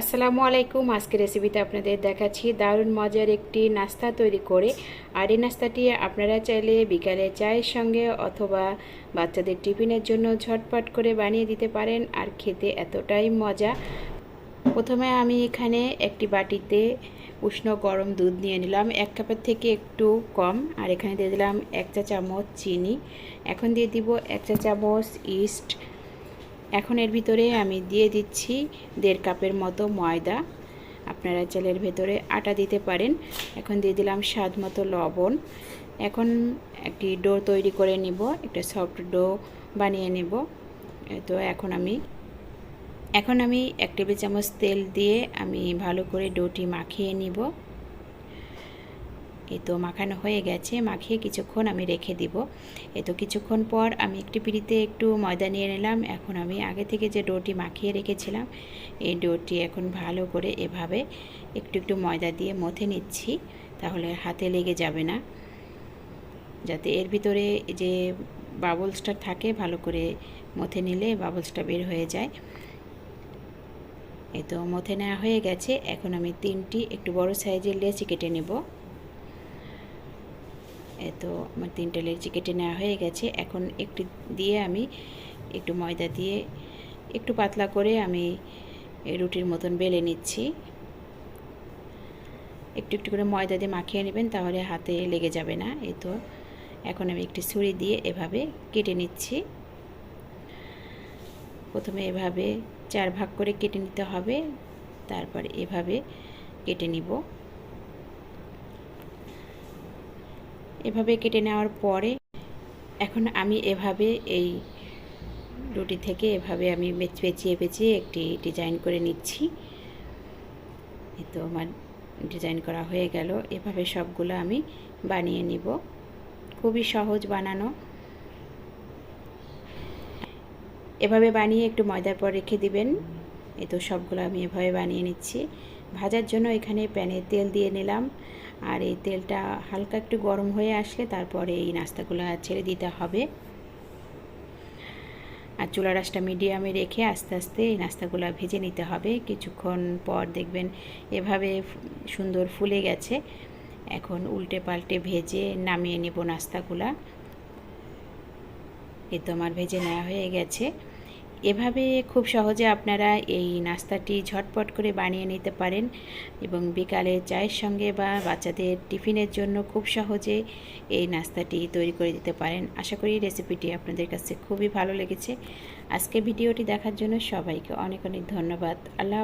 আসসালামু আলাইকুম। আজকের রেসিপিতে আপনাদের দেখাচ্ছি। দারুণ মজার একটি নাস্তা তৈরি করে। আর এই নাস্তাটি আপনারা চাইলে বিকালে চায়ের সঙ্গে অথবা বাচ্চাদের টিফিনের জন্য ঝটপট করে বানিয়ে দিতে পারেন আর খেতে এতটাই মজা। প্রথমে আমি এখানে একটি বাটিতে উষ্ণ গরম দুধ নিয়ে নিলাম। এক কাপের থেকে একটু কম। আর এখানে দিয়ে দিলাম এক চা চামচ চিনি। এখন দিয়ে দিব এক চা চামচ ইস্ট এখন এর ভিতরে আমি দিয়ে দিচ্ছি দেড় কাপের মতো ময়দা। আপনারা চালের ভেতরে আটা দিতে পারেন। এখন দিয়ে দিলাম স্বাদ মতো লবণ। এখন একটি ডো তৈরি করে নিব, একটা সফট ডো বানিয়ে নেব। তো এখন আমি এখন আমি এক টেবিল চামচ তেল দিয়ে আমি ভালো করে ডোটি মাখিয়ে নিব। এই তো মাখানো হয়ে গেছে, মাখিয়ে কিছুক্ষণ আমি রেখে দিব। এই তো কিছুক্ষণ পর আমি একটি পিড়িতে একটু ময়দা নিয়ে নিলাম। এখন আমি আগে থেকে যে ডোটি মাখিয়ে রেখেছিলাম, এই ডোটি এখন ভালো করে এভাবে একটু একটু ময়দা দিয়ে মথে নিচ্ছি, তাহলে হাতে লেগে যাবে না। যাতে এর ভিতরে যে বাবলসটা থাকে, ভালো করে মথে নিলে বাবলসটা বের হয়ে যায়। এই তো মথে নেওয়া হয়ে গেছে, এখন আমি তিনটি একটু বড় সাইজের লেচি কেটে নেব। তো আমার তিনটে লেচি কেটে নেওয়া হয়ে গেছে। এখন একটু দিয়ে আমি একটু ময়দা দিয়ে একটু পাতলা করে আমি রুটির মতন বেলে নিচ্ছি। একটু একটু করে ময়দা দিয়ে মাখিয়ে নেবেন তাহলে হাতে লেগে যাবে না। এই তো এখন আমি একটি ছুরি দিয়ে এভাবে কেটে নিচ্ছি। প্রথমে এভাবে চার ভাগ করে কেটে নিতে হবে, তারপরে এভাবে কেটে নিব। এভাবে কেটে নেওয়ার পরে এখন আমি এভাবে এই রুটি থেকে এভাবে আমি পেঁচিয়ে পেঁচিয়ে একটি ডিজাইন করে নিচ্ছি। তো আমার ডিজাইন করা হয়ে গেল। এভাবে সবগুলো আমি বানিয়ে নিব। খুবই সহজ বানানো। এভাবে বানিয়ে একটু ময়দার পর রেখে দিবেন। এ তো সবগুলো আমি এভাবে বানিয়ে নিচ্ছি। ভাজার জন্য এখানে প্যানে তেল দিয়ে নিলাম। আর এই তেলটা হালকা একটু গরম হয়ে আসলে তারপরে এই নাস্তাগুলো ছেড়ে দিতে হবে। আর চুলা রাসটা মিডিয়ামে রেখে আস্তে আস্তে এই নাস্তাগুলো ভেজে নিতে হবে। কিছুক্ষণ পর দেখবেন এভাবে সুন্দর ফুলে গেছে। এখন উল্টে পাল্টে ভেজে নামিয়ে নেব নাস্তাগুলা। এ তো আমার ভেজে নেওয়া হয়ে গেছে। এভাবে খুব সহজে আপনারা এই নাস্তাটি ঝটপট করে বানিয়ে নিতে পারেন এবং বিকালে চায়ের সঙ্গে বা বাচ্চাদের টিফিনের জন্য খুব সহজে এই নাস্তাটি তৈরি করে দিতে পারেন। আশা করি রেসিপিটি আপনাদের কাছে খুবই ভালো লেগেছে। আজকে ভিডিওটি দেখার জন্য সবাইকে অনেক অনেক ধন্যবাদ। আল্লাহ